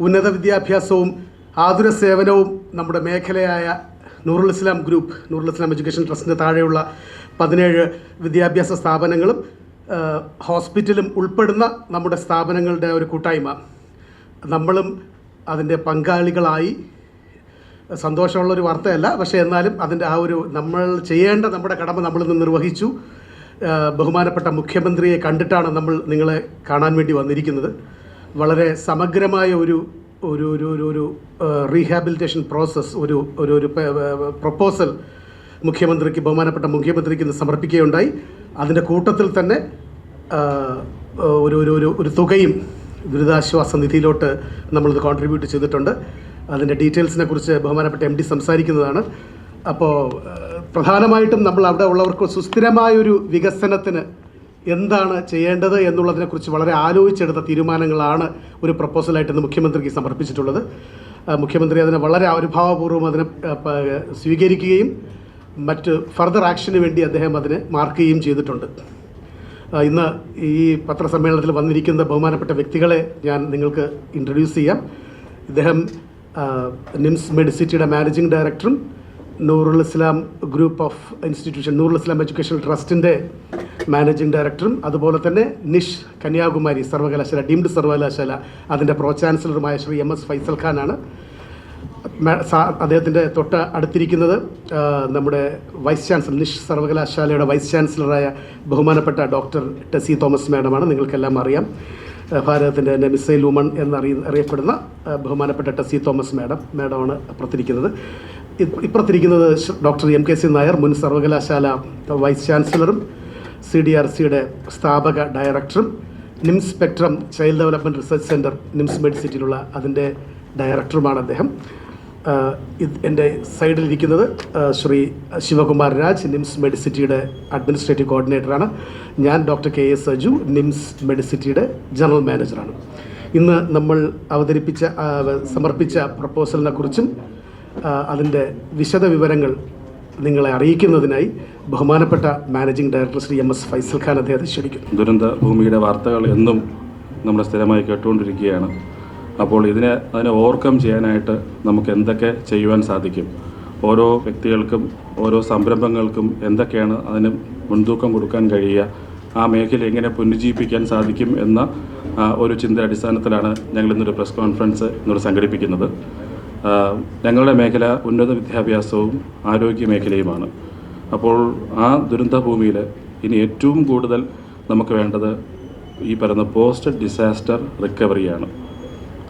ഉന്നത വിദ്യാഭ്യാസവും ആതുര സേവനവും നമ്മുടെ മേഖലയായ നൂറുൽ ഇസ്ലാം ഗ്രൂപ്പ് നൂറുൽ ഇസ്ലാം എഡ്യൂക്കേഷൻ ട്രസ്റ്റിന് താഴെയുള്ള പതിനേഴ് വിദ്യാഭ്യാസ സ്ഥാപനങ്ങളും ഹോസ്പിറ്റലും ഉൾപ്പെടുന്ന നമ്മുടെ സ്ഥാപനങ്ങളുടെ ഒരു കൂട്ടായ്മ. നമ്മളും അതിന്റെ പങ്കാളികളായി. സന്തോഷമുള്ളൊരു വാർത്തയല്ല പക്ഷേ എന്നാലും അതിന്റെ ആ ഒരു നമ്മൾ ചെയ്യേണ്ട നമ്മുടെ കടമ നമ്മളിന്ന് നിർവഹിച്ചു. ബഹുമാനപ്പെട്ട മുഖ്യമന്ത്രിയെ കണ്ടിട്ടാണ് നമ്മൾ നിങ്ങളെ കാണാൻ വേണ്ടി വന്നിരിക്കുന്നത്. വളരെ സമഗ്രമായ ഒരു ഒരു ഒരു ഒരു ഒരു റീഹാബിലിറ്റേഷൻ പ്രോസസ്സ് ഒരു ഒരു ഒരു പ്രപ്പോസൽ മുഖ്യമന്ത്രിക്ക് ബഹുമാനപ്പെട്ട മുഖ്യമന്ത്രിക്ക് ഇന്ന് സമർപ്പിക്കുകയുണ്ടായി. അതിന്റെ കൂട്ടത്തിൽ തന്നെ ഒരു ഒരു ഒരു ഒരു തുകയും ദുരിതാശ്വാസ നിധിയിലോട്ട് നമ്മളിത് കോൺട്രിബ്യൂട്ട് ചെയ്തിട്ടുണ്ട്. അതിന്റെ ഡീറ്റെയിൽസിനെ കുറിച്ച് ബഹുമാനപ്പെട്ട എം ഡി സംസാരിക്കുന്നതാണ്. അപ്പോൾ പ്രധാനമായിട്ടും നമ്മൾ അവിടെ ഉള്ളവർക്ക് സുസ്ഥിരമായൊരു വികസനത്തിന് എന്താണ് ചെയ്യേണ്ടത് എന്നുള്ളതിനെക്കുറിച്ച് വളരെ ആലോചിച്ചെടുത്ത തീരുമാനങ്ങളാണ് ഒരു പ്രപ്പോസലായിട്ട് ഇന്ന് മുഖ്യമന്ത്രിക്ക് സമർപ്പിച്ചിട്ടുള്ളത്. മുഖ്യമന്ത്രി അതിനെ വളരെ അനുഭാവപൂർവം അതിനെ സ്വീകരിക്കുകയും മറ്റ് ഫർദർ ആക്ഷന് വേണ്ടി അദ്ദേഹം അതിനെ മാർക്ക് ചെയ്യുകയും ചെയ്തിട്ടുണ്ട്. ഇന്ന് ഈ പത്രസമ്മേളനത്തിൽ വന്നിരിക്കുന്ന ബഹുമാനപ്പെട്ട വ്യക്തികളെ ഞാൻ നിങ്ങൾക്ക് ഇൻട്രൊഡ്യൂസ് ചെയ്യാം. ഇദ്ദേഹം നിംസ് മെഡിസിറ്റിയുടെ മാനേജിംഗ് ഡയറക്ടറും നൂറുൽ ഇസ്ലാം group of institution Noorul Islam educational ട്രസ്റ്റിന്റെ മാനേജിംഗ് ഡയറക്ടറും അതുപോലെ തന്നെ നിഷ് കന്യാകുമാരി സർവകലാശാല ഡീംഡ് സർവകലാശാല അതിന്റെ പ്രോ ചാൻസലറുമായ ശ്രീ എം എസ് ഫൈസൽ ഖാനാണ്. അദ്ദേഹത്തിന്റെ തൊട്ട് അടുത്തിരിക്കുന്നത് നമ്മുടെ വൈസ് ചാൻസലർ നിഷ് സർവകലാശാലയുടെ വൈസ് ചാൻസലറായ ബഹുമാനപ്പെട്ട ഡോക്ടർ ടെസി തോമസ് മാഡമാണ് നിങ്ങൾക്കെല്ലാം അറിയാം. ഭാരതത്തിന്റെ തന്നെ മിസൈൽ വുമൺ എന്നറിയ അറിയപ്പെടുന്ന ബഹുമാനപ്പെട്ട ടെസി തോമസ് മാഡം മാഡമാണ് അപ്പുറത്തിരിക്കുന്നത്. ഇപ്പ- ഇപ്പുറത്തിരിക്കുന്നത് doctor M K C Nair മുൻ സർവകലാശാല വൈസ് ചാൻസലറും സി ഡി ആർ സിയുടെ സ്ഥാപക ഡയറക്ടറും NIMS spectrum child development research centre NIMS മെഡിസിറ്റിയിലുള്ള അതിന്റെ ഡയറക്ടറുമാണ് അദ്ദേഹം. എന്റെ സൈഡിലിരിക്കുന്നത് ശ്രീ ശിവകുമാർ രാജ് നിംസ് മെഡിസിറ്റിയുടെ അഡ്മിനിസ്ട്രേറ്റീവ് കോർഡിനേറ്ററാണ്. ഞാൻ doctor K S Saju NIMS മെഡിസിറ്റിയുടെ general മാനേജറാണ്. ഇന്ന് നമ്മൾ അവതരിപ്പിച്ച സമർപ്പിച്ച പ്രപ്പോസലിനെ കുറിച്ചും ആഹ് അതിന്റെ വിശദ വിവരങ്ങൾ നിങ്ങളെ അറിയിക്കുന്നതിനായി ബഹുമാനപ്പെട്ട managing director Shri M S Faisal Khan അദ്ദേഹത്തെ ക്ഷണിക്കുന്നു. ദുരന്ത ഭൂമിയുടെ വാർത്തകൾ എന്നും നമ്മൾ സ്ഥിരമായി കേട്ടുകൊണ്ടിരിക്കുകയാണ്. അപ്പോൾ ഇതിനെ അതിനെ ഓവർകം ചെയ്യാനായിട്ട് നമുക്ക് എന്തൊക്കെ ചെയ്യുവാൻ സാധിക്കും? ഓരോ വ്യക്തികൾക്കും ഓരോ സംരംഭങ്ങൾക്കും എന്തൊക്കെയാണ് അതിന് മുൻതൂക്കം കൊടുക്കാൻ കഴിയുക? ആ മേഖല എങ്ങനെ പുനരുജ്ജീവിപ്പിക്കാൻ സാധിക്കും എന്ന ഒരു ചിന്ത അടിസ്ഥാനത്തിലാണ് ഞങ്ങൾ ഇന്നൊരു പ്രസ് കോൺഫറൻസ് ഇന്നോട് സംഘടിപ്പിക്കുന്നത്. ഞങ്ങളുടെ മേഖല ഉന്നത വിദ്യാഭ്യാസവും ആരോഗ്യ മേഖലയുമാണ്. അപ്പോൾ ആ ദുരന്ത ഭൂമിയിൽ ഇനി ഏറ്റവും കൂടുതൽ നമുക്ക് വേണ്ടത് ഈ പറയുന്ന പോസ്റ്റ് ഡിസാസ്റ്റർ റിക്കവറിയാണ്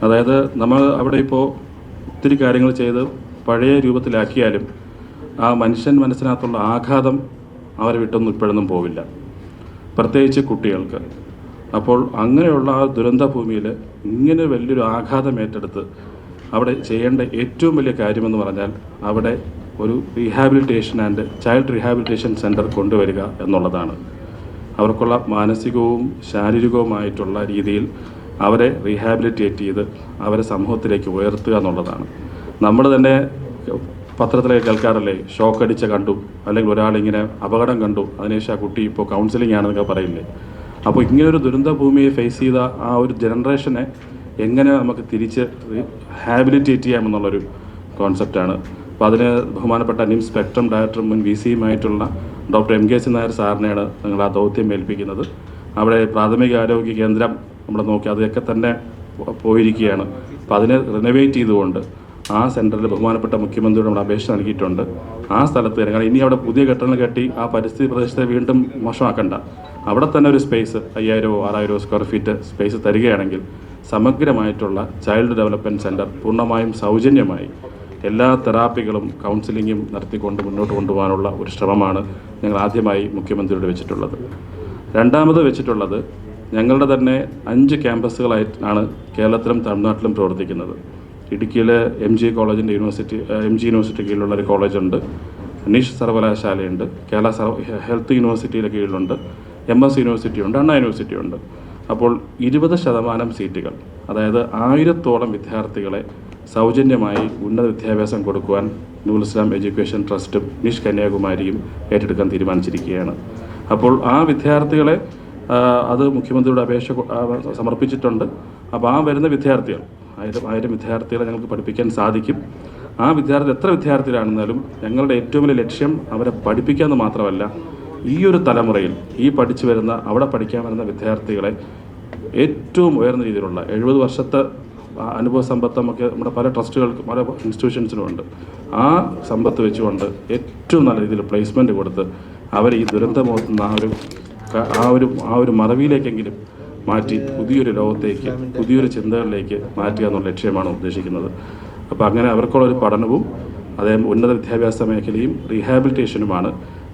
അതായത് നമ്മൾ അവിടെ ഇപ്പോൾ ഒത്തിരി കാര്യങ്ങൾ ചെയ്ത് പഴയ രൂപത്തിലാക്കിയാലും ആ മനുഷ്യൻ മനസ്സിനകത്തുള്ള ആഘാതം അവരെ വിട്ടൊന്നും ഇപ്പോഴൊന്നും പോവില്ല. പ്രത്യേകിച്ച് കുട്ടികൾക്ക്. അപ്പോൾ അങ്ങനെയുള്ള ആ ദുരന്ത ഭൂമിയിൽ ഇങ്ങനെ വലിയൊരു ആഘാതം ഏറ്റെടുത്ത് അവിടെ ചെയ്യേണ്ട ഏറ്റവും വലിയ കാര്യമെന്ന് പറഞ്ഞാൽ അവിടെ ഒരു rehabilitation and child rehabilitation centre കൊണ്ടുവരിക എന്നുള്ളതാണ്. അവർക്കുള്ള മാനസികവും ശാരീരികവുമായിട്ടുള്ള രീതിയിൽ അവരെ റീഹാബിലിറ്റേറ്റ് ചെയ്ത് അവരെ സമൂഹത്തിലേക്ക് ഉയർത്തുക എന്നുള്ളതാണ്. നമ്മൾ തന്നെ പത്രത്തിലേക്ക് കേൾക്കാറല്ലേ ഷോക്ക് അടിച്ച കണ്ടു അല്ലെങ്കിൽ ഒരാളിങ്ങനെ അപകടം കണ്ടു അതിനുശേഷം ആ കുട്ടി ഇപ്പോൾ കൗൺസിലിംഗ് ആണെന്നൊക്കെ പറയില്ലേ. അപ്പോൾ ഇങ്ങനൊരു ദുരന്ത ഭൂമിയെ ഫേസ് ചെയ്ത ആ ഒരു ജനറേഷനെ എങ്ങനെ നമുക്ക് തിരിച്ച് ഹാബിലിറ്റേറ്റ് ചെയ്യാമെന്നുള്ളൊരു കോൺസെപ്റ്റാണ് അപ്പോൾ അതിന് ബഹുമാനപ്പെട്ട നിം സ്പെക്ട്രം ഡയറക്ടറും മുൻ V സിയുമായിട്ടുള്ള doctor M K C Nair സാറിനെയാണ് ഞങ്ങൾ ആ ദൗത്യം ഏൽപ്പിക്കുന്നത്. അവിടെ പ്രാഥമിക ആരോഗ്യ കേന്ദ്രം നമ്മൾ നോക്കി അതൊക്കെ തന്നെ പോയിരിക്കുകയാണ്. അപ്പോൾ അതിനെ റിനോവേറ്റ് ചെയ്തുകൊണ്ട് ആ സെന്ററിൽ ബഹുമാനപ്പെട്ട മുഖ്യമന്ത്രിയോട് നമ്മൾ അപേക്ഷ നൽകിയിട്ടുണ്ട്. ആ സ്ഥലത്ത് കാരണം ഇനി അവിടെ പുതിയ കെട്ടിടങ്ങൾ കെട്ടി ആ പരിസ്ഥിതി പ്രദേശത്തെ വീണ്ടും മോശമാക്കണ്ട. അവിടെ തന്നെ ഒരു സ്പേസ് അയ്യായിരമോ ആറായിരമോ സ്ക്വയർ ഫീറ്റ് സ്പേസ് തരികയാണെങ്കിൽ സമഗ്രമായിട്ടുള്ള ചൈൽഡ് ഡെവലപ്മെന്റ് സെന്റർ പൂർണമായും സൗജന്യമായി എല്ലാ തെറാപ്പികളും കൗൺസിലിങ്ങും നടത്തിക്കൊണ്ട് മുന്നോട്ട് കൊണ്ടുപോകാനുള്ള ഒരു ശ്രമമാണ് ഞങ്ങൾ ആദ്യമായി മുഖ്യമന്ത്രിയോട് വെച്ചിട്ടുള്ളത്. രണ്ടാമത് വെച്ചിട്ടുള്ളത് ഞങ്ങളുടെ തന്നെ അഞ്ച് ക്യാമ്പസുകളായിട്ടാണ് കേരളത്തിലും തമിഴ്നാട്ടിലും പ്രവർത്തിക്കുന്നത്. ഇടുക്കിയിൽ എം ജി കോളേജിന്റെ യൂണിവേഴ്സിറ്റി എം ജി യൂണിവേഴ്സിറ്റി കീഴിലുള്ള ഒരു കോളേജുണ്ട്. നിഷ് സർവകലാശാലയുണ്ട്. കേരള സർവ ഹെൽത്ത് യൂണിവേഴ്സിറ്റിയുടെ കീഴിലുണ്ട്. എം എസ് യൂണിവേഴ്സിറ്റി ഉണ്ട് അണ്ണ യൂണിവേഴ്സിറ്റി ഉണ്ട് അപ്പോൾ ഇരുപത് ശതമാനം സീറ്റുകൾ അതായത് ആയിരത്തോളം വിദ്യാർത്ഥികളെ സൗജന്യമായി ഉന്നത വിദ്യാഭ്യാസം കൊടുക്കുവാൻ നൂൽ ഇസ്ലാം എഡ്യൂക്കേഷൻ ട്രസ്റ്റും നിഷ് കന്യാകുമാരിയും ഏറ്റെടുക്കാൻ തീരുമാനിച്ചിരിക്കുകയാണ്. അപ്പോൾ ആ വിദ്യാർത്ഥികളെ അത് മുഖ്യമന്ത്രിയുടെ അപേക്ഷ സമർപ്പിച്ചിട്ടുണ്ട്. അപ്പോൾ ആ വരുന്ന വിദ്യാർത്ഥികൾ ആയിരം ആയിരം വിദ്യാർത്ഥികളെ ഞങ്ങൾക്ക് പഠിപ്പിക്കാൻ സാധിക്കും. ആ വിദ്യാർത്ഥി എത്ര വിദ്യാർത്ഥികളാണെന്നാലും ഞങ്ങളുടെ ഏറ്റവും വലിയ ലക്ഷ്യം അവരെ പഠിപ്പിക്കുക എന്ന് മാത്രമല്ല ഈ ഒരു തലമുറയിൽ ഈ പഠിച്ചു വരുന്ന അവിടെ പഠിക്കാൻ വരുന്ന വിദ്യാർത്ഥികളെ ഏറ്റവും ഉയർന്ന രീതിയിലുള്ള എഴുപത് വർഷത്തെ അനുഭവ സമ്പത്ത് നമ്മുടെ പല ട്രസ്റ്റുകൾക്കും പല ഇൻസ്റ്റിറ്റ്യൂഷൻസിനും ഉണ്ട് ആ സമ്പത്ത് വെച്ചുകൊണ്ട് ഏറ്റവും നല്ല രീതിയിൽ പ്ലേസ്മെന്റ് കൊടുത്ത് അവർ ഈ ദുരന്തമോത്തുന്ന ആ ഒരു ആ ഒരു ആ ഒരു മറവിയിലേക്കെങ്കിലും മാറ്റി പുതിയൊരു ലോകത്തേക്ക് പുതിയൊരു ചിന്തകളിലേക്ക് മാറ്റുക എന്നുള്ള ലക്ഷ്യമാണ് ഉദ്ദേശിക്കുന്നത്. അപ്പോൾ അങ്ങനെ അവർക്കുള്ള ഒരു പഠനവും അതേ ഉന്നത വിദ്യാഭ്യാസ മേഖലയും റീഹാബിലിറ്റേഷനുമാണ്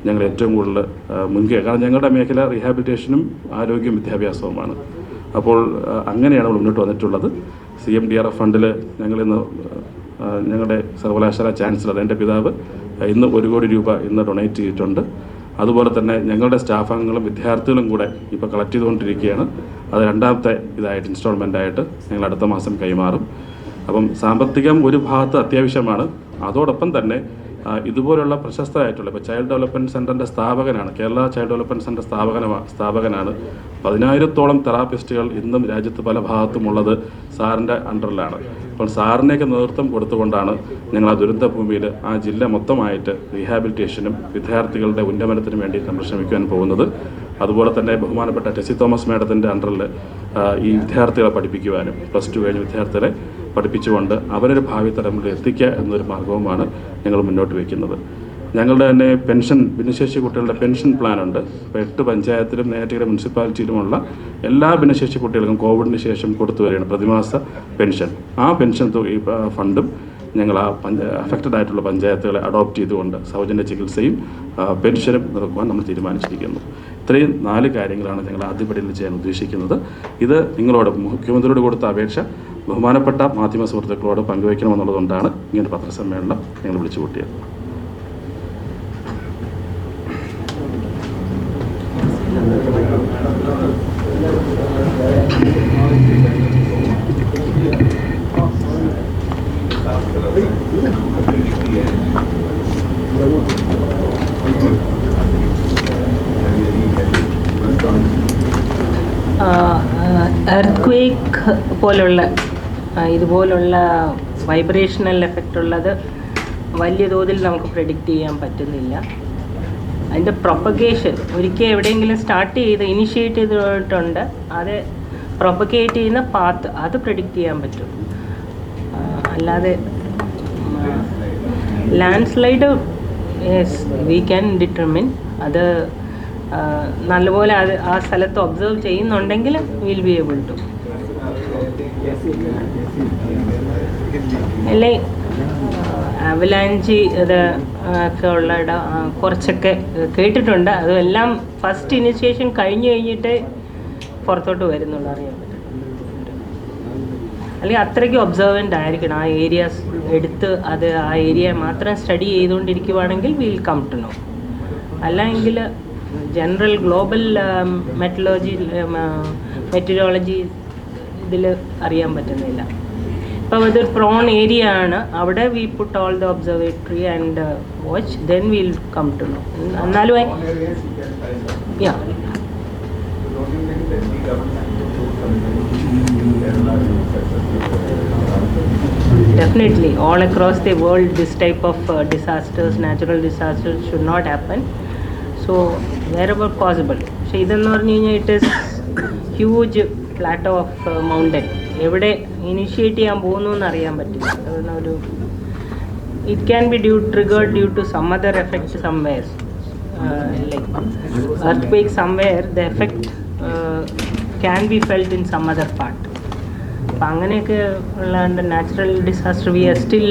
ഞങ്ങൾ ഏറ്റവും കൂടുതൽ മുൻകൈ കാരണം ഞങ്ങളുടെ മേഖല റീഹാബിലിറ്റേഷനും ആരോഗ്യം വിദ്യാഭ്യാസവുമാണ്. അപ്പോൾ അങ്ങനെയാണ് മുന്നോട്ട് വന്നിട്ടുള്ളത്. C M D R F ഫണ്ടിൽ ഞങ്ങളിന്ന് ഞങ്ങളുടെ സർവകലാശാല ചാൻസലർ എന്റെ പിതാവ് ഇന്ന് ഒരു കോടി രൂപ ഇന്ന് ഡൊണേറ്റ് ചെയ്തിട്ടുണ്ട്. അതുപോലെ തന്നെ ഞങ്ങളുടെ സ്റ്റാഫ് അംഗങ്ങളും വിദ്യാർത്ഥികളും കൂടെ ഇപ്പോൾ കളക്ട് ചെയ്തുകൊണ്ടിരിക്കുകയാണ്. അത് രണ്ടാമത്തെ ഇതായിട്ട് ഇൻസ്റ്റാൾമെന്റ് ആയിട്ട് ഞങ്ങൾ അടുത്ത മാസം കൈമാറും. അപ്പം സാമ്പത്തികം ഒരു ഭാഗത്ത് അത്യാവശ്യമാണ്. അതോടൊപ്പം തന്നെ ഇതുപോലുള്ള പ്രശസ്തരായിട്ടുള്ള ഇപ്പോൾ ചൈൽഡ് ഡെവലപ്മെന്റ് സെന്ററിന്റെ സ്ഥാപകനാണ് കേരള ചൈൽഡ് ഡെവലപ്മെന്റ് സെന്റർ സ്ഥാപകന സ്ഥാപകനാണ് പതിനായിരത്തോളം തെറാപ്പിസ്റ്റുകൾ ഇന്നും രാജ്യത്ത് പല ഭാഗത്തുമുള്ളത് സാറിന്റെ അണ്ടറിലാണ്. അപ്പോൾ സാറിനെയൊക്കെ നേതൃത്വം കൊടുത്തുകൊണ്ടാണ് ഞങ്ങൾ ആ ദുരന്ത ഭൂമിയിൽ ആ ജില്ല മൊത്തമായിട്ട് റീഹാബിലിറ്റേഷനും വിദ്യാർത്ഥികളുടെ ഉന്നമനത്തിനും വേണ്ടി നമ്മൾ ശ്രമിക്കുവാൻ പോകുന്നത്. അതുപോലെ തന്നെ ബഹുമാനപ്പെട്ട ടെസി തോമസ് മാഡത്തിന്റെ അണ്ടറിൽ ഈ വിദ്യാർത്ഥികളെ പഠിപ്പിക്കുവാനും പ്ലസ് ടു കഴിഞ്ഞ വിദ്യാർത്ഥികളെ പഠിപ്പിച്ചുകൊണ്ട് അവരൊരു ഭാവി തലമുറയിൽ എത്തിക്കുക എന്നൊരു മാർഗവുമാണ് ഞങ്ങൾ മുന്നോട്ട് വയ്ക്കുന്നത്. ഞങ്ങളുടെ തന്നെ പെൻഷൻ ഭിന്നശേഷി കുട്ടികളുടെ പെൻഷൻ പ്ലാനുണ്ട് ഇപ്പോൾ എട്ട് പഞ്ചായത്തിലും നേരത്തെ മുനിസിപ്പാലിറ്റിയിലുമുള്ള എല്ലാ ഭിന്നശേഷി കുട്ടികൾക്കും കോവിഡിന് ശേഷം കൊടുത്തു വരികയാണ് പ്രതിമാസ പെൻഷൻ. ആ പെൻഷൻ ഫണ്ടും ഞങ്ങൾ ആ പഞ്ച അഫക്റ്റഡ് ആയിട്ടുള്ള പഞ്ചായത്തുകളെ അഡോപ്റ്റ് ചെയ്തുകൊണ്ട് സൗജന്യ ചികിത്സയും പെൻഷനും നിർക്കുവാൻ നമ്മൾ തീരുമാനിച്ചിരിക്കുന്നു. ഇത്രയും നാല് കാര്യങ്ങളാണ് ഞങ്ങൾ ആദ്യപടിയിൽ ചെയ്യാൻ ഉദ്ദേശിക്കുന്നത്. ഇത് നിങ്ങളോട് മുഖ്യമന്ത്രിയോട് കൊടുത്ത അപേക്ഷ. ബഹുമാനപ്പെട്ട മാധ്യമ സുഹൃത്തുക്കളോട് പങ്കുവയ്ക്കണമെന്നുള്ളതുകൊണ്ടാണ് ഇങ്ങനെ പത്രസമ്മേളനം ഞങ്ങൾ വിളിച്ചു കൂട്ടിയത് എർത്ത്ക്വേക്ക് പോലുള്ള ആ, ഇതുപോലുള്ള വൈബ്രേഷണൽ എഫക്റ്റ് ഉള്ളത് വലിയ തോതിൽ നമുക്ക് പ്രെഡിക്റ്റ് ചെയ്യാൻ പറ്റുന്നില്ല. അതിന്റെ പ്രൊപ്പഗേഷൻ ഒരിക്കൽ എവിടെയെങ്കിലും സ്റ്റാർട്ട് ചെയ്ത് ഇനിഷ്യേറ്റ് ചെയ്തിട്ടുണ്ട്. അത് പ്രൊപ്പഗേറ്റ് ചെയ്യുന്ന പാത്ത് അത് പ്രെഡിക്റ്റ് ചെയ്യാൻ പറ്റും. അല്ലാതെ land slide we can determine അത് നല്ലപോലെ അത് ആ സ്ഥലത്ത് ഒബ്സർവ് ചെയ്യുന്നുണ്ടെങ്കിൽ വിൽ ബി ഏബിൾ ടു അല്ലേ? അവലാഞ്ചി ഇത് ഒക്കെ ഉള്ള കുറച്ചൊക്കെ കേട്ടിട്ടുണ്ട്. അതെല്ലാം ഫസ്റ്റ് ഇനിഷ്യേഷൻ കഴിഞ്ഞു കഴിഞ്ഞിട്ട് പുറത്തോട്ട് വരുന്നുള്ള അറിയാൻ പറ്റും. അല്ലെങ്കിൽ അത്രയ്ക്ക് ഒബ്സർവന്റ് ആയിരിക്കണം. ആ ഏരിയാസ് എടുത്ത് അത് ആ ഏരിയ മാത്രം സ്റ്റഡി ചെയ്തുകൊണ്ടിരിക്കുവാണെങ്കിൽ വിൽ കം ടു നോ അല്ലെങ്കിൽ ജനറൽ ഗ്ലോബൽ മെറ്റലോജി മെറ്റീരിയോളജി ഇതിൽ അറിയാൻ പറ്റുന്നില്ല ഇപ്പോൾ ഇതൊരു പ്രോൺ ഏരിയ ആണ് അവിടെ we put all the observatory and watch then will come to know എന്നാലും yeah Definitely, all across the world, this type of uh, disasters, natural disasters should not happen. So, wherever possible. പക്ഷേ ഇതെന്ന് പറഞ്ഞു കഴിഞ്ഞാൽ it is huge plateau of mountain എവിടെ initiate ചെയ്യാൻ പോകുന്നു എന്ന് അറിയാൻ പറ്റില്ല അതുകൊണ്ട് ഒരു it can be due triggered due to some other effect somewhere like earthquake somewhere the effect can be felt in some other part അപ്പം അങ്ങനെയൊക്കെ ഉള്ള natural disaster we are still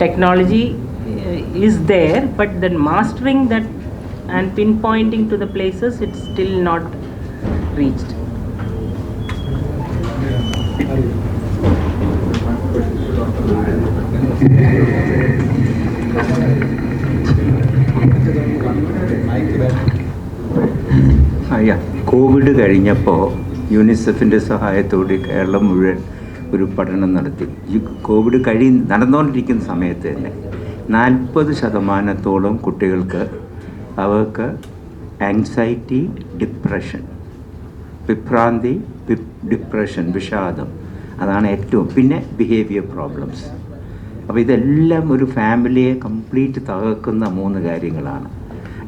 technology is there but then mastering that and pinpointing to the places it's still not reached. അയ്യ Covid കഴിഞ്ഞപ്പോൾ യൂണിസെഫിന്റെ സഹായത്തോടെ കേരളം മുഴുവൻ ഒരു പഠനം നടത്തി. ഈ കോവിഡ് കഴി നടന്നുകൊണ്ടിരിക്കുന്ന സമയത്ത് തന്നെ നാൽപ്പത് ശതമാനത്തോളം കുട്ടികൾക്ക് അവർക്ക് ആങ്സൈറ്റി ഡിപ്രഷൻ വിഭ്രാന്തി ഡിപ്രഷൻ വിഷാദം. അതാണ് ഏറ്റവും പിന്നെ ബിഹേവിയർ പ്രോബ്ലംസ് അപ്പോൾ ഇതെല്ലാം ഒരു ഫാമിലിയെ കംപ്ലീറ്റ് തകർക്കുന്ന മൂന്ന് കാര്യങ്ങളാണ്.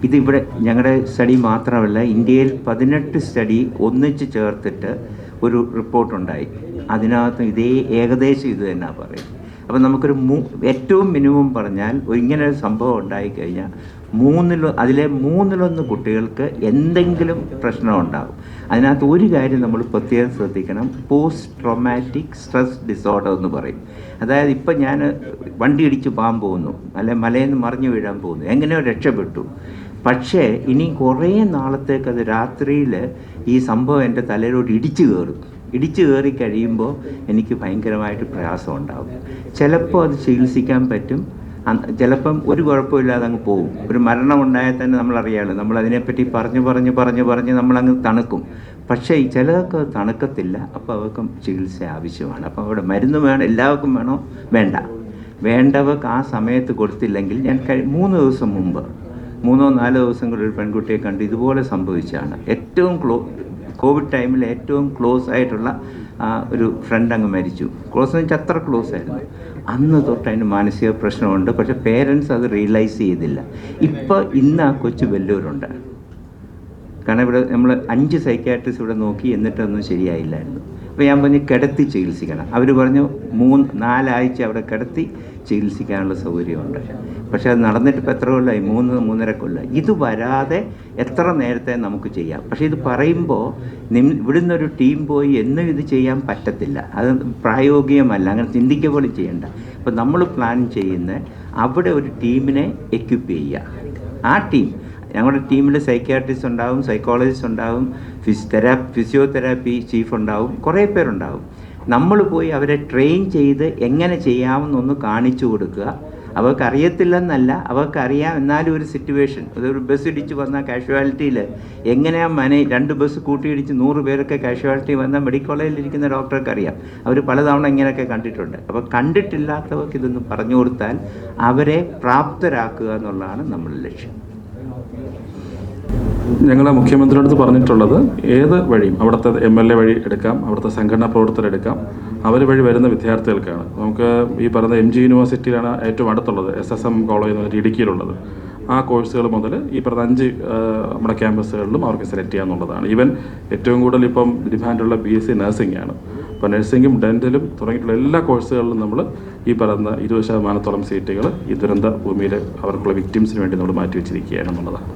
ഇതിവിടെ ഞങ്ങളുടെ സ്റ്റഡി മാത്രമല്ല ഇന്ത്യയിൽ പതിനെട്ട് സ്റ്റഡി ഒന്നിച്ച് ചേർത്തിട്ട് ഒരു റിപ്പോർട്ടുണ്ടായി അതിനകത്ത് ഇതേ ഏകദേശം ഇത് തന്നെ പറയും. അപ്പം നമുക്കൊരു മൂ ഏറ്റവും മിനിമം പറഞ്ഞാൽ ഇങ്ങനെ ഒരു സംഭവം ഉണ്ടായിക്കഴിഞ്ഞാൽ മൂന്നിലോ അതിലെ മൂന്നിലൊന്ന് കുട്ടികൾക്ക് എന്തെങ്കിലും പ്രശ്നമുണ്ടാകും. അതിനകത്ത് ഒരു കാര്യം നമ്മൾ പ്രത്യേകം ശ്രദ്ധിക്കണം. പോസ്റ്റ് ട്രോമാറ്റിക് സ്ട്രെസ് ഡിസോർഡർ എന്ന് പറയും. അതായത് ഇപ്പം ഞാൻ വണ്ടി ഇടിച്ച് പോകാൻ പോകുന്നു അല്ലെ മലയിൽ നിന്ന് മറിഞ്ഞു വീഴാൻ പോകുന്നു എങ്ങനെയോ രക്ഷപ്പെട്ടു. പക്ഷേ ഇനി കുറേ നാളത്തേക്ക് അത് രാത്രിയിൽ ഈ സംഭവം എന്റെ തലയിലോട്ട് ഇടിച്ചു കയറും. ഇടിച്ചു കയറി കഴിയുമ്പോൾ എനിക്ക് ഭയങ്കരമായിട്ട് പ്രയാസം ഉണ്ടാകും ചിലപ്പോൾ അത് ചികിത്സിക്കാൻ പറ്റും ചിലപ്പം ഒരു കുഴപ്പമില്ലാതെ അങ്ങ് പോകും ഒരു മരണം ഉണ്ടായാൽ തന്നെ നമ്മൾ അറിയാമല്ലോ നമ്മൾ അതിനെപ്പറ്റി പറഞ്ഞു പറഞ്ഞ് പറഞ്ഞ് പറഞ്ഞ് നമ്മളങ്ങ് തണുക്കും. പക്ഷേ ഈ ചിലതൊക്കെ തണുക്കത്തില്ല. അപ്പോൾ അവർക്കും ചികിത്സ ആവശ്യമാണ്. അപ്പോൾ അവിടെ മരുന്ന് വേണം എല്ലാവർക്കും വേണോ? വേണ്ട. വേണ്ടവർക്ക് ആ സമയത്ത് കൊടുത്തില്ലെങ്കിൽ ഞാൻ കഴി മൂന്ന് ദിവസം മുമ്പ് മൂന്നോ നാലോ ദിവസം കൂടി ഒരു പെൺകുട്ടിയെ കണ്ട് ഇതുപോലെ സംഭവിച്ചാണ് ഏറ്റവും ക്ലോ കോവിഡ് ടൈമിൽ ഏറ്റവും ക്ലോസ് ആയിട്ടുള്ള ഒരു ഫ്രണ്ട് അങ്ങ് മരിച്ചു. ക്ലോസ് എന്ന് വെച്ചാൽ അത്ര ക്ലോസ് ആയിരുന്നു. അന്ന് തൊട്ട് അതിന് മാനസിക പ്രശ്നമുണ്ട്. പക്ഷെ പേരൻസ് അത് റിയലൈസ് ചെയ്തില്ല. ഇപ്പോൾ ഇന്ന് ആ കൊച്ചു വെല്ലൂരുണ്ട്. കാരണം ഇവിടെ നമ്മൾ അഞ്ച് സൈക്കാട്രിസ്റ്റ് ഇവിടെ നോക്കി എന്നിട്ടൊന്നും ശരിയായില്ലായിരുന്നു. അപ്പോൾ ഞാൻ പറഞ്ഞു കിടത്തി ചികിത്സിക്കണം. അവർ പറഞ്ഞു മൂന്ന് നാലാഴ്ച അവിടെ കിടത്തി ചികിത്സിക്കാനുള്ള സൗകര്യമുണ്ട്. പക്ഷേ അത് നടന്നിട്ട് ഇപ്പോൾ എത്ര കൊല്ലമായി മൂന്ന് മൂന്നര കൊല്ലമായി ഇത് വരാതെ എത്ര നേരത്തെ നമുക്ക് ചെയ്യാം? പക്ഷേ ഇത് പറയുമ്പോൾ നിം ഇവിടുന്ന് ഒരു ടീം പോയി എന്നും ഇത് ചെയ്യാൻ പറ്റത്തില്ല. അത് പ്രായോഗികമല്ല. അങ്ങനെ ചിന്തിക്കുക പോലും ചെയ്യണ്ട. അപ്പോൾ നമ്മൾ പ്ലാൻ ചെയ്യുന്ന അവിടെ ഒരു ടീമിനെ എക്യുപ്പ് ചെയ്യുക. ആ ടീം ഞങ്ങളുടെ ടീമിൽ സൈക്യാട്രിസ്റ്റ് ഉണ്ടാവും സൈക്കോളജിസ്റ്റ് ഉണ്ടാവും ഫിസ് തെറാ ഫിസിയോതെറാപ്പി ചീഫ് ഉണ്ടാവും കുറേ പേരുണ്ടാവും. നമ്മൾ പോയി അവരെ ട്രെയിൻ ചെയ്ത് എങ്ങനെ ചെയ്യാമെന്നൊന്ന് കാണിച്ചു കൊടുക്കുക. അവർക്ക് അറിയത്തില്ലെന്നല്ല അവർക്കറിയാം എന്നാലും ഒരു സിറ്റുവേഷൻ അതൊരു ബസ് ഇടിച്ച് വന്ന കാഷ്വാലിറ്റിയിൽ എങ്ങനെയാ മനെ രണ്ട് ബസ് കൂട്ടിയിടിച്ച് നൂറ് പേരൊക്കെ കാഷ്വാലിറ്റി വന്ന മെഡിക്കൽ കോളേജിൽ ഇരിക്കുന്ന ഡോക്ടർക്ക് അറിയാം അവർ പലതവണ ഇങ്ങനെയൊക്കെ കണ്ടിട്ടുണ്ട്. അപ്പോൾ കണ്ടിട്ടില്ലാത്തവർക്ക് ഇതൊന്ന് പറഞ്ഞു കൊടുത്താൽ അവരെ പ്രാപ്തരാക്കുക എന്നുള്ളതാണ് നമ്മുടെ ലക്ഷ്യം. ഞങ്ങൾ മുഖ്യമന്ത്രിയുടെ അടുത്ത് പറഞ്ഞിട്ടുള്ളത് ഏത് വഴിയും അവിടുത്തെ എം എൽ എ വഴി എടുക്കാം അവിടുത്തെ സംഘടനാ പ്രവർത്തകർ എടുക്കാം അവർ വഴി വരുന്ന വിദ്യാർത്ഥികൾക്കാണ്. നമുക്ക് ഈ പറയുന്ന എം ജി യൂണിവേഴ്സിറ്റിയിലാണ് ഏറ്റവും അടുത്തുള്ളത് എസ് എസ് എം കോളേജ് എന്ന് പറഞ്ഞിട്ട് ഇടുക്കിയിലുള്ളത്. ആ കോഴ്സുകൾ മുതൽ ഈ പറഞ്ഞ അഞ്ച് നമ്മുടെ ക്യാമ്പസുകളിലും അവർക്ക് സെലക്ട് ചെയ്യാന്നുള്ളതാണ് ഈവൻ ഏറ്റവും കൂടുതൽ ഇപ്പം ഡിമാൻഡുള്ള ബി എസ് സി നഴ്സിംഗ് ആണ്. അപ്പോൾ നഴ്സിംഗും ഡെന്റലും തുടങ്ങിയിട്ടുള്ള എല്ലാ കോഴ്സുകളിലും നമ്മൾ ഈ പറയുന്ന ഇരുപത് ശതമാനത്തോളം സീറ്റുകൾ ഈ ദുരന്ത ഭൂമിയിൽ അവർക്കുള്ള വിക്ടിംസിന് വേണ്ടി നമ്മൾ മാറ്റി വെച്ചിരിക്കുകയാണ് എന്നുള്ളതാണ്.